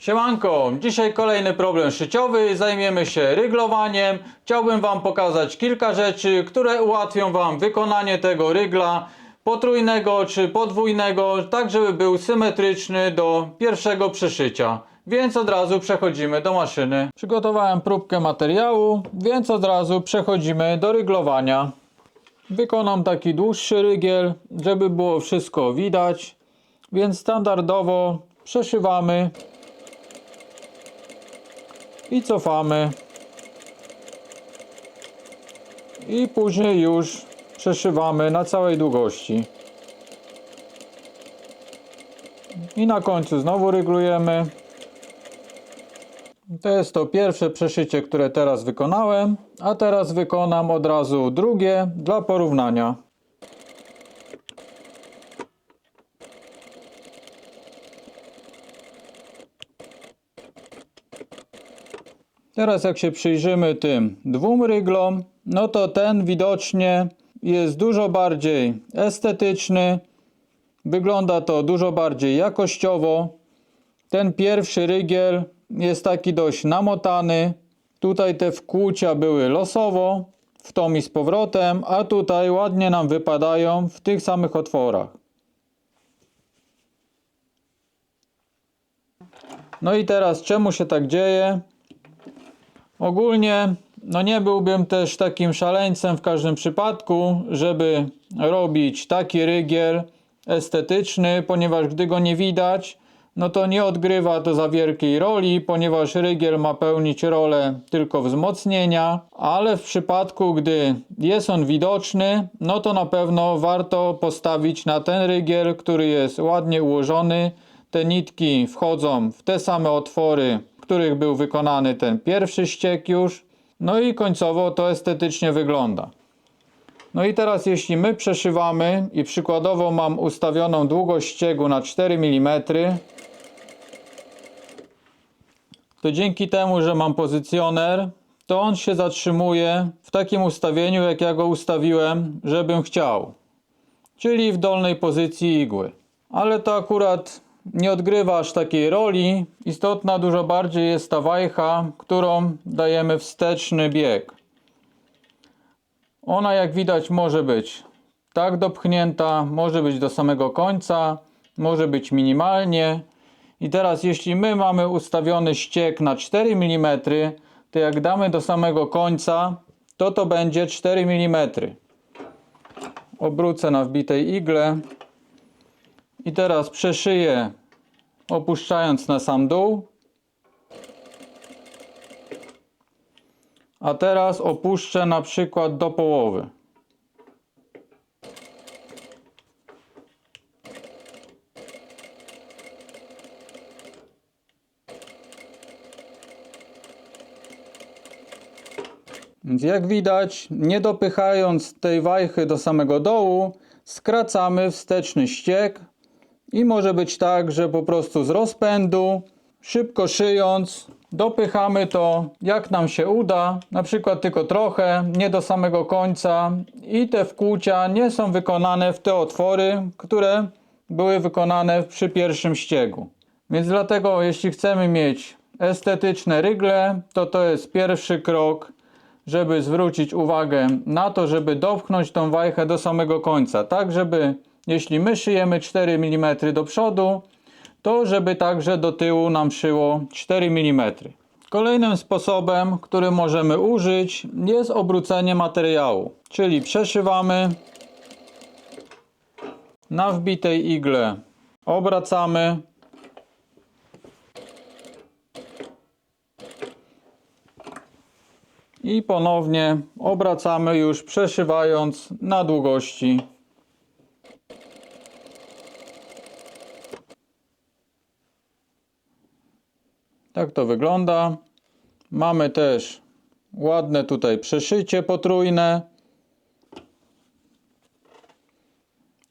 Siemanko, dzisiaj kolejny problem szyciowy, zajmiemy się ryglowaniem. Chciałbym Wam pokazać kilka rzeczy, które ułatwią Wam wykonanie tego rygla potrójnego czy podwójnego, tak żeby był symetryczny do pierwszego przeszycia. Więc od razu przechodzimy do maszyny. Przygotowałem próbkę materiału, więc od razu przechodzimy do ryglowania. Wykonam taki dłuższy rygiel, żeby było wszystko widać, więc standardowo przeszywamy i cofamy. I później już przeszywamy na całej długości. I na końcu znowu ryglujemy. To jest to pierwsze przeszycie, które teraz wykonałem, a teraz wykonam od razu drugie dla porównania. Teraz jak się przyjrzymy tym dwóm ryglom, no to ten widocznie jest dużo bardziej estetyczny, wygląda to dużo bardziej jakościowo. Ten pierwszy rygiel jest taki dość namotany. Tutaj te wkłucia były losowo, w tom i z powrotem, a tutaj ładnie nam wypadają w tych samych otworach. No i teraz czemu się tak dzieje? Ogólnie no nie byłbym też takim szaleńcem w każdym przypadku, żeby robić taki rygiel estetyczny, ponieważ gdy go nie widać, no to nie odgrywa to za wielkiej roli, ponieważ rygiel ma pełnić rolę tylko wzmocnienia, ale w przypadku gdy jest on widoczny, no to na pewno warto postawić na ten rygiel, który jest ładnie ułożony. Te nitki wchodzą w te same otwory, których był wykonany ten pierwszy ściek już. No i końcowo to estetycznie wygląda. No i teraz jeśli my przeszywamy i przykładowo mam ustawioną długość ściegu na 4 mm, to dzięki temu, że mam pozycjoner, to on się zatrzymuje w takim ustawieniu, jak ja go ustawiłem, żebym chciał. Czyli w dolnej pozycji igły. Ale to akurat nie odgrywa aż takiej roli. Istotna dużo bardziej jest ta wajcha, którą dajemy wsteczny bieg. Ona jak widać może być tak dopchnięta, może być do samego końca, może być minimalnie. I teraz jeśli my mamy ustawiony ściek na 4 mm, to jak damy do samego końca, to to będzie 4 mm. Obrócę na wbitej igle. I teraz przeszyję opuszczając na sam dół. A teraz opuszczę na przykład do połowy. Więc jak widać, nie dopychając tej wajchy do samego dołu, skracamy wsteczny ściek i może być tak, że po prostu z rozpędu, szybko szyjąc, dopychamy to jak nam się uda, na przykład tylko trochę, nie do samego końca i te wkłucia nie są wykonane w te otwory, które były wykonane przy pierwszym ściegu. Więc dlatego jeśli chcemy mieć estetyczne rygle, to to jest pierwszy krok, żeby zwrócić uwagę na to, żeby dopchnąć tą wajchę do samego końca, tak żeby jeśli my szyjemy 4 mm do przodu, to żeby także do tyłu nam szyło 4 mm. Kolejnym sposobem, który możemy użyć jest obrócenie materiału, czyli przeszywamy na wbitej igle obracamy i ponownie obracamy już przeszywając na długości Tak to wygląda. Mamy też ładne tutaj przeszycie potrójne.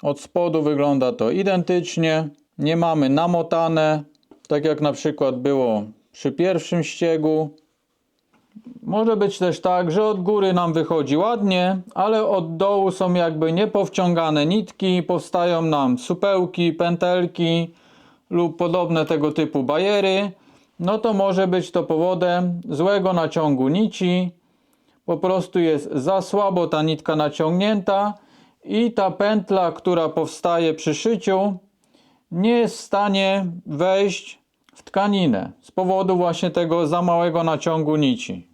Od spodu wygląda to identycznie. Nie mamy namotane, tak jak na przykład było przy pierwszym ściegu. Może być też tak, że od góry nam wychodzi ładnie, ale od dołu są jakby niepowciągane nitki, powstają nam supełki, pętelki lub podobne tego typu bajery. No to może być to powodem złego naciągu nici. Po prostu jest za słabo ta nitka naciągnięta i ta pętla, która powstaje przy szyciu, nie jest w stanie wejść w tkaninę z powodu właśnie tego za małego naciągu nici.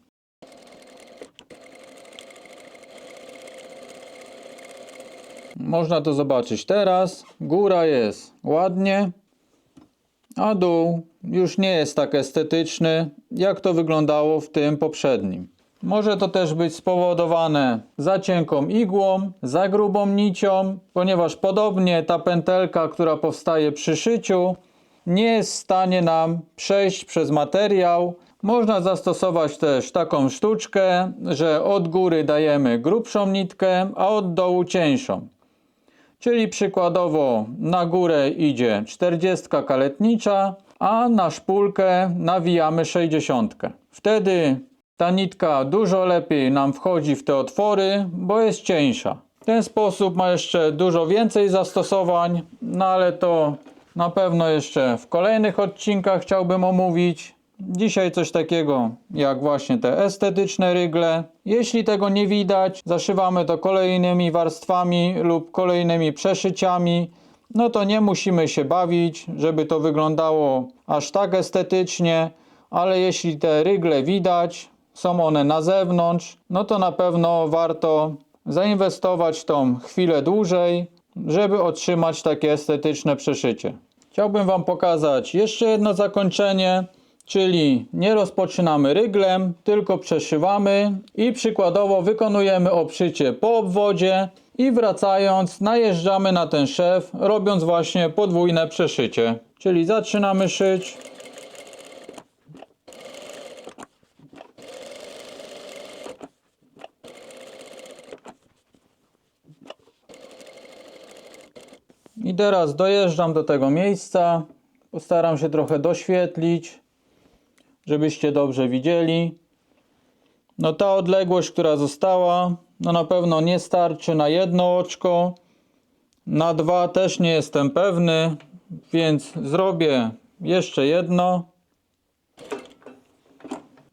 Można to zobaczyć teraz. Góra jest ładnie, a dół już nie jest tak estetyczny, jak to wyglądało w tym poprzednim. Może to też być spowodowane za cienką igłą, za grubą nicią, ponieważ podobnie ta pętelka, która powstaje przy szyciu, nie jest w stanie nam przejść przez materiał. Można zastosować też taką sztuczkę, że od góry dajemy grubszą nitkę, a od dołu cieńszą. Czyli przykładowo na górę idzie 40 kaletnicza, a na szpulkę nawijamy 60. Wtedy ta nitka dużo lepiej nam wchodzi w te otwory, bo jest cieńsza. Ten sposób ma jeszcze dużo więcej zastosowań, no ale to na pewno jeszcze w kolejnych odcinkach chciałbym omówić. Dzisiaj coś takiego jak właśnie te estetyczne rygle. Jeśli tego nie widać, zaszywamy to kolejnymi warstwami lub kolejnymi przeszyciami. No to nie musimy się bawić, żeby to wyglądało aż tak estetycznie, ale jeśli te rygle widać, są one na zewnątrz, no to na pewno warto zainwestować tą chwilę dłużej, żeby otrzymać takie estetyczne przeszycie. Chciałbym Wam pokazać jeszcze jedno zakończenie, czyli nie rozpoczynamy ryglem, tylko przeszywamy i przykładowo wykonujemy obszycie po obwodzie i wracając najeżdżamy na ten szef, robiąc właśnie podwójne przeszycie. Czyli zaczynamy szyć, I teraz dojeżdżam do tego miejsca. Postaram się trochę doświetlić, żebyście dobrze widzieli. No ta odległość, która została, no na pewno nie starczy na jedno oczko. Na dwa też nie jestem pewny, więc zrobię jeszcze jedno.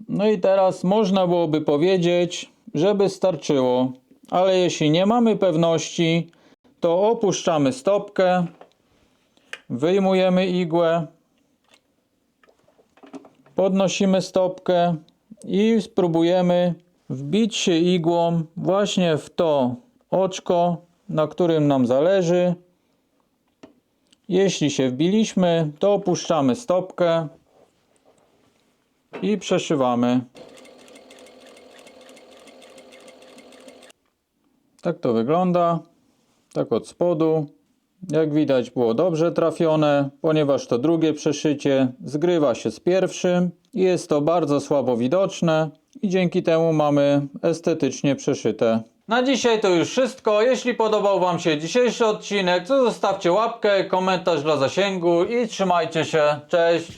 No i teraz można byłoby powiedzieć, żeby starczyło. Ale jeśli nie mamy pewności, to opuszczamy stopkę, wyjmujemy igłę, podnosimy stopkę i spróbujemy wbić się igłą właśnie w to oczko, na którym nam zależy. Jeśli się wbiliśmy, to opuszczamy stopkę i przeszywamy. Tak to wygląda. Tak od spodu. Jak widać było dobrze trafione, ponieważ to drugie przeszycie zgrywa się z pierwszym i jest to bardzo słabo widoczne i dzięki temu mamy estetycznie przeszyte. Na dzisiaj to już wszystko. Jeśli podobał Wam się dzisiejszy odcinek, to zostawcie łapkę, komentarz dla zasięgu i trzymajcie się. Cześć!